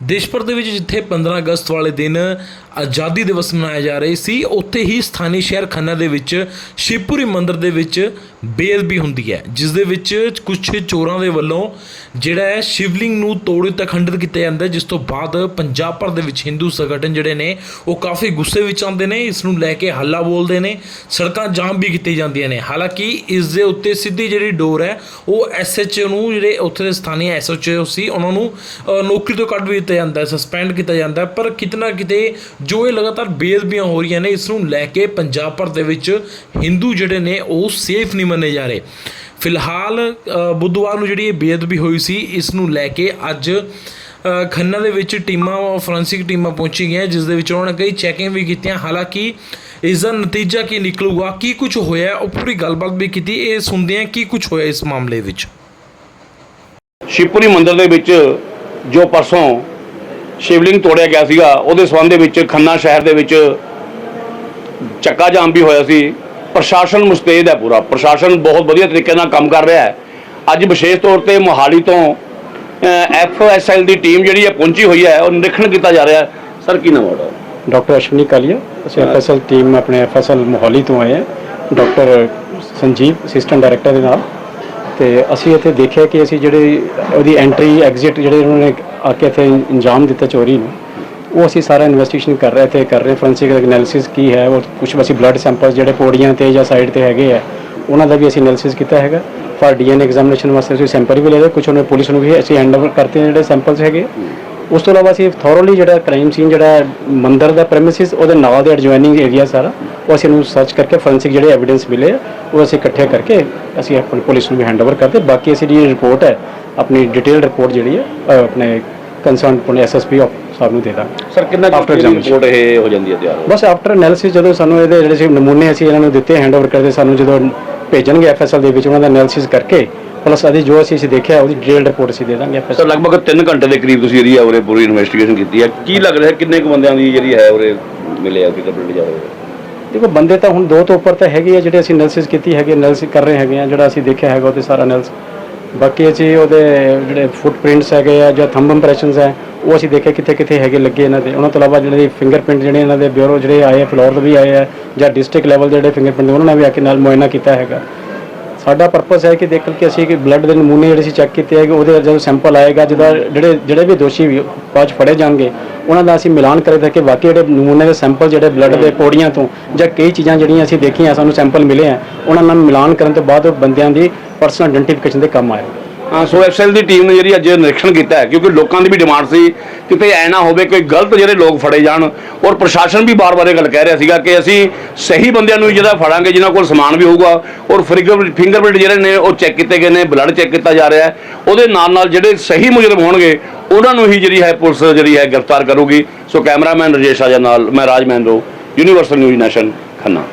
ਦੇਸ਼ ਭਰ ਦੇ ਵਿੱਚ ਜਿੱਥੇ 15 ਅਗਸਤ ਵਾਲੇ ਦਿਨ ਆਜ਼ਾਦੀ ਦਿਵਸ ਮਨਾਇਆ ਜਾ ਰਿਹਾ ਸੀ, ਉੱਥੇ ਹੀ ਸਥਾਨੀ ਸ਼ਹਿਰ ਖੰਨਾ ਦੇ ਵਿੱਚ, ਸ਼ਿਵਪੁਰੀ ਮੰਦਿਰ ਦੇ ਵਿੱਚ ਬੇਅਦਬੀ ਹੁੰਦੀ ਹੈ, ਜਿਸ ਦੇ ਵਿੱਚ ਕੁਝ ਚੋਰਾਂ ਦੇ ਵੱਲੋਂ ਜਿਹੜਾ ਹੈ ਸ਼ਿਵਲਿੰਗ ਨੂੰ ਤੋੜ ਤੇ ਖੰਡਿਤ ਕੀਤਾ ਜਾਂਦਾ ਜਿਸ ਤੋਂ ਬਾਅਦ ਪੰਜਾਬ ਭਰ ਦੇ ਵਿੱਚ ਹਿੰਦੂ ਸੰਗਠਨ ਜਿਹੜੇ ਨੇ, ਉਹ ਕਾਫੀ ਗੁੱਸੇ ਵਿੱਚ ਆਉਂਦੇ ਨੇ, ਇਸ ਨੂੰ ਲੈ ਕੇ ਹੱਲਾ ਬੋਲਦੇ ਨੇ, ਸੜਕਾਂ ਜਾਮ ਵੀ ਕੀਤੀਆਂ ਜਾਂਦੀਆਂ ਨੇ। ਹਾਲਾਂਕਿ ਇਸ ਦੇ ਉੱਤੇ ਸਿੱਧੀ ਜਿਹੜੀ ਡੋਰ ਹੈ, ਉਹ ਐਸਐਚਓ ਨੂੰ ਜਿਹੜੇ ਉੱਥੇ ਦੇ ਸਥਾਨੀ ਐਸਐਚਓ ਸੀ, ਉਹਨਾਂ ਨੂੰ ਨੌਕਰੀ ਤੋਂ ਕੱਢ ਵੀ ਦਿੱਤਾ ਜਾਂਦਾ ਹੈ ਸਸਪੈਂਡ ਕੀਤਾ ਜਾਂਦਾ ਹੈ, ਪਰ ਕਿਤਨਾ ਕਿਤੇ ਜੋ ਇਹ ਲਗਾਤਾਰ ਬੇਅਦਬੀਆਂ ਹੋ ਰਹੀਆਂ ਨੇ ਇਸ ਨੂੰ ਲੈ ਕੇ ਪੰਜਾਬ ਭਰ ਦੇ ਵਿੱਚ ਹਿੰਦੂ ਜਿਹੜੇ ਨੇ, ਉਹ ਸੇਫ ਨਹੀਂ ਮੰਨੇ ਜਾ ਰਹੇ। ਫਿਲਹਾਲ ਬੁੱਧਵਾਰ ਨੂੰ ਜਿਹੜੀ ਇਹ ਬੇਅਦਬੀ ਹੋਈ ਸੀ ਇਸ ਨੂੰ ਲੈ ਕੇ ਅੱਜ ਖੰਨਾ ਦੇ ਵਿੱਚ ਟੀਮਾਂ ਫੋਰੈਂਸਿਕ ਟੀਮਾਂ ਪਹੁੰਚੀ ਗਈਆਂ, ਜਿਸ ਦੇ ਵਿੱਚ ਉਹਨਾਂ ਨੇ ਕਈ ਚੈਕਿੰਗ ਵੀ ਕੀਤੀਆਂ। ਹਾਲਾਂਕਿ ਇਸ ਦਾ ਨਤੀਜਾ ਕੀ ਨਿਕਲੂਗਾ, ਕੀ ਕੁਝ ਹੋਇਆ ਉਹ ਪੂਰੀ ਗੱਲਬਾਤ ਵੀ ਕੀਤੀ। ਇਹ ਸੁਣਦੇ ਹਾਂ ਕੀ ਕੁਝ ਹੋਇਆ ਇਸ ਮਾਮਲੇ ਵਿੱਚ। ਸ਼ਿਵਪੁਰੀ ਮੰਦਿਰ ਦੇ ਵਿੱਚ ਜੋ ਪਰਸੋਂ ਸ਼ਿਵਲਿੰਗ ਤੋੜਿਆ ਗਿਆ ਸੀਗਾ ਉਹਦੇ ਸੰਬੰਧ ਦੇ ਵਿੱਚ ਖੰਨਾ ਸ਼ਹਿਰ ਦੇ ਵਿੱਚ ਚੱਕਾ ਜਾਮ ਵੀ ਹੋਇਆ ਸੀ। ਪ੍ਰਸ਼ਾਸਨ ਮੁਸਤੈਦ ਹੈ ਪੂਰਾ। ਪ੍ਰਸ਼ਾਸਨ ਬਹੁਤ ਵਧੀਆ ਤਰੀਕੇ ਨਾਲ ਕੰਮ ਕਰ ਰਿਹਾ ਹੈ। ਅੱਜ ਵਿਸ਼ੇਸ਼ ਤੌਰ ਤੇ ਮੋਹਾਲੀ ਤੋਂ ਐਫਐਸਐਲ ਦੀ ਟੀਮ ਜਿਹੜੀ ਹੈ ਪਹੁੰਚੀ ਹੋਈ ਹੈ ਉਹ ਨਿਰੀਖਣ ਕੀਤਾ ਜਾ ਰਿਹਾ ਸਰ ਕੀ ਨਾਮ ਹੈ ਡਾਕਟਰ ਅਸ਼ਵਨੀ ਕਾਲੀਆ ਅਸੀਂ ਐਫਐਸਐਲ ਟੀਮ ਆਪਣੇ ਐਫਐਸਐਲ ਮੋਹਾਲੀ ਤੋਂ ਆਏ ਹਾਂ। ਡਾਕਟਰ ਸੰਜੀਵ ਅਸਿਸਟੈਂਟ ਡਾਇਰੈਕਟਰ ਦੇ ਨਾਲ। ਤੇ ਅਸੀਂ ਇੱਥੇ ਦੇਖਿਆ ਕਿ ਅਸੀਂ ਜਿਹੜੇ ਉਹਦੀ ਐਂਟਰੀ ਐਗਜ਼ਿਟ ਜਿਹੜੇ ਉਹਨਾਂ ਨੇ ਆ ਕੇ ਇੱਥੇ ਇੰਜਾਮ ਦਿੱਤਾ ਚੋਰੀ ਨੂੰ, ਉਹ ਅਸੀਂ ਸਾਰਾ ਇਨਵੈਸਟੀਗੇਸ਼ਨ ਕਰ ਰਹੇ ਤੇ ਕਰ ਰਹੇ ਫੋਰੈਂਸਿਕ ਐਨਾਲਿਸਿਸ ਕੀ ਹੈ, ਉਹ ਕੁਝ ਅਸੀਂ ਬਲੱਡ ਸੈਂਪਲ ਜਿਹੜੇ ਪੌੜੀਆਂ ਤੇ ਜਾਂ ਸਾਈਡ ਤੇ ਹੈਗੇ ਆ, ਉਹਨਾਂ ਦਾ ਵੀ ਅਸੀਂ ਐਨਾਲਿਸਿਸ ਕੀਤਾ ਹੈਗਾ। ਫਾਰ ਡੀਐਨਏ ਐਗਜ਼ਾਮੀਨੇਸ਼ਨ ਵਾਸਤੇ ਅਸੀਂ ਸੈਂਪਲ ਵੀ ਲਏ ਕੁਝ ਉਹਨੇ ਪੁਲਿਸ ਨੂੰ ਵੀ ਅਸੀਂ ਹੈਂਡਓਵਰ ਕਰਤੇ ਜਿਹੜੇ ਸੈਂਪਲਸ ਹੈਗੇ। ਉਸ ਤੋਂ ਇਲਾਵਾ ਅਸੀਂ ਥੋਰੋਲੀ ਜਿਹੜਾ ਕ੍ਰਾਈਮ ਸੀਨ ਜਿਹੜਾ ਮੰਦਰ ਦਾ ਪ੍ਰੈਮਿਸਿਸ ਉਹਦੇ ਨਾਲ ਦੇ ਐਡਜੋਇਨਿੰਗ ਏਰੀਆ ਸਾਰਾ ਉਹ ਅਸੀਂ ਨੂੰ ਸਰਚ ਕਰਕੇ ਫੋਰੈਂਸਿਕ ਜਿਹੜੇ ਐਵੀਡੈਂਸ ਮਿਲੇ ਉਹ ਅਸੀਂ ਇਕੱਠੇ ਕਰਕੇ ਅਸੀਂ ਆਪਣੀ ਪੁਲਿਸ ਨੂੰ ਵੀ ਹੈਂਡਓਵਰ ਕਰਦੇ ਬਾਕੀ ਅਸੀਂ ਜਿਹੜੀ ਰਿਪੋਰਟ ਹੈ ਆਪਣੀ ਡਿਟੇਲ ਰਿਪੋਰਟ ਜਿਹੜੀ ਹੈ ਆਪਣੇ ਕੰਸਰਨ ਪੁਣੇ ਐਸਐਸਪੀ ਆਫ ਸਾਹਿਬ ਨੂੰ ਦੇ ਦਾਂਗੇ। ਸਰ ਕਿੰਨਾ examination. ਰਿਪੋਰਟ ਇਹ ਹੋ ਜਾਂਦੀ ਹੈ ਤਿਆਰ ਬਸ ਆਫਟਰ ਐਨਾਲਿਸਿਸ ਜਦੋਂ ਸਾਨੂੰ ਇਹਦੇ ਜਿਹੜੇ ਸੀ ਨਮੂਨੇ ਅਸੀਂ ਇਹਨਾਂ ਨੂੰ ਦਿੱਤੇ ਹੈਂਡਓਵਰ ਕਰਦੇ ਸਾਨੂੰ ਜਦੋਂ ਭੇਜਣਗੇ ਐਫਐਸਐਲ ਦੇ ਵਿੱਚ ਉਹਨਾਂ ਦਾ ਐਨਾਲਿਸਿਸ ਕਰਕੇ ਪਲਸ ਅਦੀ ਜੋ ਅਸੀਂ ਅਸੀਂ ਦੇਖਿਆ ਉਹਦੀ ਡਿਟੇਲ ਰਿਪੋਰਟ ਅਸੀਂ ਦੇ ਦਾਂਗੇ ਸਰ ਐਫਐਸਐਲ ਲਗਭਗ 3 ਘੰਟੇ ਦੇ ਕਰੀਬ ਤੁਸੀਂ ਇਹਦੀ ਉਰੇ ਪੂਰੀ ਇਨਵੈਸਟੀਗੇਸ਼ਨ ਕੀਤੀ ਹੈ ਕੀ ਲੱਗ ਰਿਹਾ ਕਿੰਨੇ ਕੁ ਬੰਦਿਆਂ ਦੀ ਜਿਹੜੀ ਹੈ ਉਰੇ ਮਿਲੇ ਆ ਫਿਕਰ ਜਾ ਰਹੇ ਦੇਖੋ ਬੰਦੇ ਤਾਂ ਹੁਣ ਦੋ ਤੋਂ ਉੱਪਰ ਤਾਂ ਹੈਗੇ ਆ ਜਿਹੜੇ ਅਸੀਂ ਐਨਾਲਿਸਿਸ ਕੀਤੀ ਹੈਗੀ ਐਨਾਲਿਸਿਸ ਕਰ ਰਹੇ ਹੈਗੇ ਆ ਜਿਹੜਾ ਅਸੀਂ ਦੇਖਿਆ ਹੈਗਾ ਉਹਦੇ ਸਾਰਾ ਐਨਾਲਿਸਿਸ ਬਾਕੀ ਅਸੀਂ ਉਹਦੇ ਜਿਹੜੇ ਫੁੱਟਪ੍ਰਿੰਟਸ ਹੈਗੇ ਆ ਜਾਂ ਥੰਬ ਇੰਪ੍ਰੈਸ਼ਨਸ ਹੈ ਉਹ ਅਸੀਂ ਦੇਖਿਆ ਕਿੱਥੇ ਕਿੱਥੇ ਹੈਗੇ ਲੱਗੇ ਇਹਨਾਂ ਦੇ। ਉਹਨਾਂ ਤੋਂ ਇਲਾਵਾ ਜਿਹੜੇ ਫਿੰਗਰਪ੍ਰਿੰਟ ਜਿਹੜੇ ਇਹਨਾਂ ਦੇ ਬਿਊਰੋ ਜਿਹੜੇ ਆਏ ਆ ਫਲੋਰ ਤੋਂ ਵੀ ਆਏ ਆ ਜਾਂ ਡਿਸਟ੍ਰਿਕਟ ਲੈਵਲ ਦੇ ਜਿਹੜੇ ਫਿੰਗਰਪ੍ਰਿੰਟ ਉਹਨਾਂ ਨੇ ਵੀ ਆ ਕੇ ਨਾਲ ਮੁਆਇਨਾ ਕੀਤਾ ਹੈਗਾ। ਸਾਡਾ ਪਰਪਸ ਹੈ ਕਿ ਦੇਖ ਕਿ ਅਸੀਂ ਕਿ ਬਲੱਡ ਦੇ ਨਮੂਨੇ ਜਿਹੜੇ ਅਸੀਂ ਚੈੱਕ ਕੀਤੇ ਹੈਗੇ ਉਹਦੇ ਜਦੋਂ ਸੈਂਪਲ ਆਏਗਾ ਜਿਹਦਾ ਜਿਹੜੇ ਜਿਹੜੇ ਵੀ ਦੋਸ਼ੀ ਵੀ ਬਾਅਦ 'ਚ ਫੜੇ ਜਾਣਗੇ, ਉਹਨਾਂ ਦਾ ਅਸੀਂ ਮਿਲਾਨ ਕਰੇ ਕਿ ਵਾਕਈ ਜਿਹੜੇ ਨਮੂਨੇ ਦੇ ਸੈਂਪਲ ਜਿਹੜੇ ਬਲੱਡ ਦੇ ਪੌੜੀਆਂ ਤੋਂ ਜਾਂ ਕਈ ਚੀਜ਼ਾਂ ਜਿਹੜੀਆਂ ਅਸੀਂ ਦੇਖੀਆਂ, ਸਾਨੂੰ ਸੈਂਪਲ ਮਿਲੇ ਆ, ਉਹਨਾਂ ਨਾਲ ਮਿਲਾਨ ਕਰਨ ਤੋਂ ਬਾਅਦ ਉਹ ਬੰਦਿਆਂ ਦੀ ਪਰਸਨਲ ਆਇਡੈਂਟੀਫਿਕੇਸ਼ਨ ਦੇ ਕੰਮ ਆਏ ਸੋ ਐਫਐਸਐਲ ਦੀ ਟੀਮ ਨੇ ਜਿਹੜੀ ਅੱਜ ਨਿਰੀਖਣ ਕੀਤਾ ਹੈ, ਕਿਉਂਕਿ ਲੋਕਾਂ ਦੀ ਵੀ ਡਿਮਾਂਡ ਸੀ, ਕਿਤੇ ਐ ਨਾ ਹੋਵੇ ਕਿ ਗਲਤ ਜਿਹੜੇ ਲੋਕ ਫੜੇ ਜਾਣ। ਔਰ ਪ੍ਰਸ਼ਾਸਨ ਵੀ ਬਾਰ-ਬਾਰ ਇਹ ਗੱਲ ਕਹਿ ਰਿਹਾ ਸੀਗਾ ਕਿ ਅਸੀਂ ਸਹੀ ਬੰਦਿਆਂ ਨੂੰ ਹੀ ਜਿਹੜਾ ਫੜਾਂਗੇ, ਜਿਨ੍ਹਾਂ ਕੋਲ ਸਮਾਨ ਵੀ ਹੋਊਗਾ, ਔਰ ਫਿੰਗਰਪ੍ਰਿੰਟ ਜਿਹੜੇ ਨੇ, ਉਹ ਚੈੱਕ ਕੀਤੇ ਗਏ ਨੇ ਬਲੱਡ ਚੈੱਕ ਕੀਤਾ ਜਾ ਰਿਹਾ ਹੈ। ਉਹਦੇ ਨਾਲ ਨਾਲ ਜਿਹੜੇ ਸਹੀ ਮੁਜਰਮ ਹੋਣਗੇ, ਉਹਨਾਂ ਨੂੰ ਹੀ ਜਿਹੜੀ ਹੈ ਪੁਲਿਸ ਜਿਹੜੀ ਹੈ ਗ੍ਰਿਫਤਾਰ ਕਰੂਗੀ। ਸੋ ਕੈਮਰਾਮੈਨ ਰਜੇਸ਼ ਆਜਾ ਨਾਲ, ਮੈਂ Raj Mahindro universal news nation Khanna.